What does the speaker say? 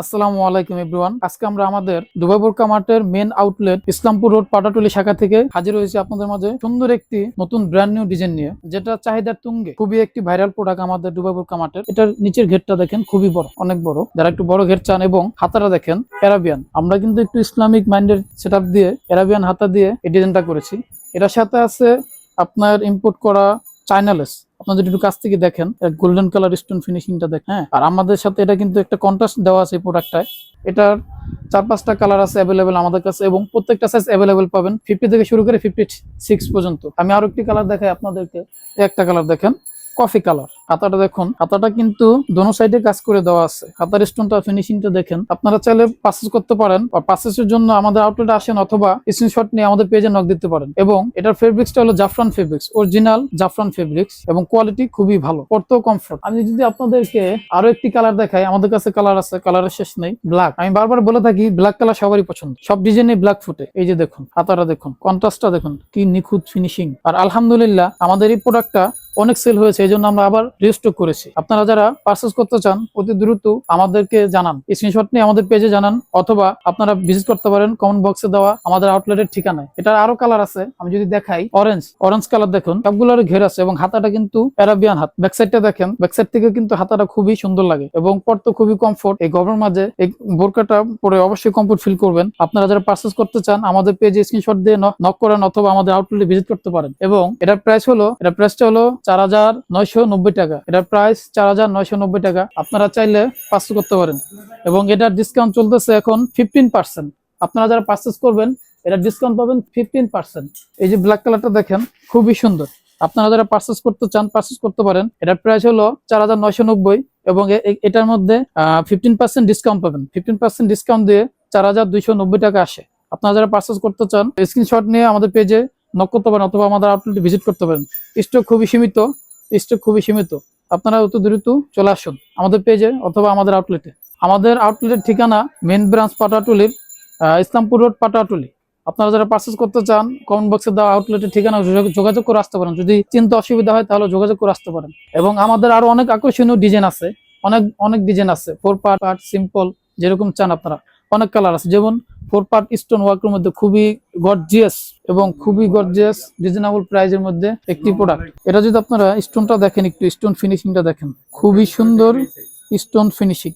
আসসালামু আলাইকুম এভরিওয়ান। আজকে আমরা আমাদের Dubai Borka মার্টের main outlet Islampur road, Patatuli শাখা থেকে হাজির হয়েছি আপনাদের মাঝে সুন্দর একটি নতুন ব্র্যান্ড নিউ ডিজাইন নিয়ে, যেটা চাহিদার তুঙ্গে খুবই একটি ভাইরাল প্রোডাক্ট আমাদের দুবাই বোরকা মার্টের। এটার নিচের ঘেরটা দেখেন খুবই বড়, অনেক বড়। যারা একটু বড় ঘের চান এবং হাতাটা দেখেন অ্যারাবিয়ান আমরা কিন্তু একটু ইসলামিক মাইন্ডের সেট দিয়ে অ্যারাবিয়ান হাতা দিয়ে এই ডিজাইনটা করেছি। এটার সাথে আছে আপনার ইম্পোর্ট করা চাইনালেস আপনারা যদি একটু কাছ থেকে দেখেন গোল্ডেন কালার স্টোন ফিনিশিংটা দেখেন। হ্যাঁ আর আমাদের সাথে এটা কিন্তু একটা কন্ট্রাস্ট দেওয়া আছে এই প্রোডাক্টটায় এটার চার পাঁচটা কালার আছে অ্যাভেলেবেল আমাদের কাছে এবং প্রত্যেকটা সাইজ অ্যাভেলেবেল পাবেন। ফিফটি থেকে শুরু করে ফিফটি সিক্স পর্যন্ত। আমি আরও একটি কালার দেখাই আপনাদেরকে। একটা কালার দেখেন। Coffee colour. হাতাটা দেখুন, হাতাটা কিন্তু দোনো সাইডে কাজ করে দেওয়া আছে। হাতার স্টোনটা ফিনিশিংটা দেখেন। আপনারা চাইলে পাসেস করতে পারেন আর পাসেসের জন্য আমাদের আউটলেটে আসেন অথবা স্ক্রিনশট নিয়ে আমাদের পেজে নক দিতে পারেন। এবং এটার ফেব্রিক্সটা হলো জাফরান ফেব্রিক্স অরিজিনাল জাফরান ফেব্রিক্স এবং কোয়ালিটি খুবই ভালো, পরতেও কমফোর্ট আমি যদি আপনাদেরকে আরও একটি কালার দেখাই, আমাদের কাছে কালার আছে কালারের শেষ নেই ব্ল্যাক আমি বারবার বলে থাকি ব্ল্যাক কালার সবারই পছন্দ। সব ডিজাইনে ব্ল্যাক ফুটে এই যে দেখুন খাতাটা দেখুন কন্ট্রাস্টটা দেখুন, কি নিখুঁত ফিনিশিং আর আলহামদুলিল্লাহ, আমাদের এই প্রোডাক্টটা অনেক সেল হয়েছে এই জন্য আমরা আবার রিস্টক করেছি। আপনারা যারা পার্সেস করতে চান, অতি দ্রুত আমাদেরকে জানান। স্ক্রিনশট নিয়ে আমাদের পেজে জানান, অথবা আপনারা ভিজিট করতে পারেন কমেন্ট বক্সে দেওয়া আমাদের আউটলেটের ঠিকানায়। এটার আরও কালার আছে, আমি যদি দেখাই অরেঞ্জ অরেঞ্জ কালার দেখুন, সবগুলোর ঘের আছে এবং হাতাটা কিন্তু অ্যারাবিয়ান হাত। ব্যাক সাইডটা দেখেন ব্যাক সাইড থেকে কিন্তু হাতাটা খুবই সুন্দর লাগে এবং পরতে খুবই কমফোর্ট এই গরমের মাঝে এই বোরকাটা পরে অবশ্যই কমফোর্ট ফিল করবেন। আপনারা যারা পার্সেস করতে চান, আমাদের পেজে স্ক্রিনশট দিয়ে নক করেন অথবা আমাদের আউটলেটে ভিজিট করতে পারেন। এবং এটার প্রাইস হলো এটার প্রাইসটা হলো চার হাজার নয়শো নব্বই টাকা। এটার প্রাইস চার হাজার নয়শো নব্বই টাকা। আপনারা চাইলে পার্সেস করতে পারেন। এবং এটার ডিসকাউন্ট চলতেছে এখন ফিফটিন পার্সেন্ট আপনারা যারা পার্সেস করবেন, এটার ডিসকাউন্ট পাবেন ফিফটিন পার্সেন্ট এই যে ব্ল্যাক কালারটা দেখেন, খুবই সুন্দর। আপনারা যারা পার্সেস করতে চান পার্সেস করতে পারেন। এটার প্রাইস হলো চার হাজার নয়শো নব্বই এবং এটার মধ্যে ফিফটিন পার্সেন্ট ডিসকাউন্ট পাবেন। ফিফটিন পার্সেন্ট ডিসকাউন্ট দিয়ে চার হাজার দুইশো নব্বই টাকা আসে। আপনারা যারা পার্সেস করতে চান স্ক্রিনশট নিয়ে আমাদের পেজে নক করতে পারেন অথবা আমাদের আউটলেটে ভিজিট করতে পারেন। স্টক খুবই সীমিত স্টক খুবই সীমিত। আপনারা অত দ্রুত চলে আসুন আমাদের পেজে অথবা আমাদের আউটলেটে আমাদের আউটলেটের ঠিকানা মেন ব্রাঞ্চ পাটাটুলির ইসলামপুর রোড পাটাটুলি। আপনারা যারা পার্চেস করতে চান কমেন্ট বক্সে দেওয়া আউটলেটের ঠিকানা যোগাযোগ- যোগাযোগ করে আসতে পারেন। যদি চিন্তা অসুবিধা হয় তাহলে যোগাযোগ করে আসতে পারেন। এবং আমাদের আরও অনেক আকর্ষণীয় ডিজাইন আছে। অনেক অনেক ডিজাইন আছে। ফোর পার্ট পার্ট সিম্পল যেরকম চান আপনারা। অনেক কালার আছে। যেমন ফোর পার্ট স্টোন ওয়ার্কের মধ্যে খুবই গর্জিয়াস এবং খুবই গর্জিয়াস রিজনেবল প্রাইজের মধ্যে একটি প্রোডাক্ট এটা যদি আপনারা স্টোনটা দেখেন, একটু স্টোন ফিনিশিংটা দেখেন, খুবই সুন্দর স্টোন ফিনিশিং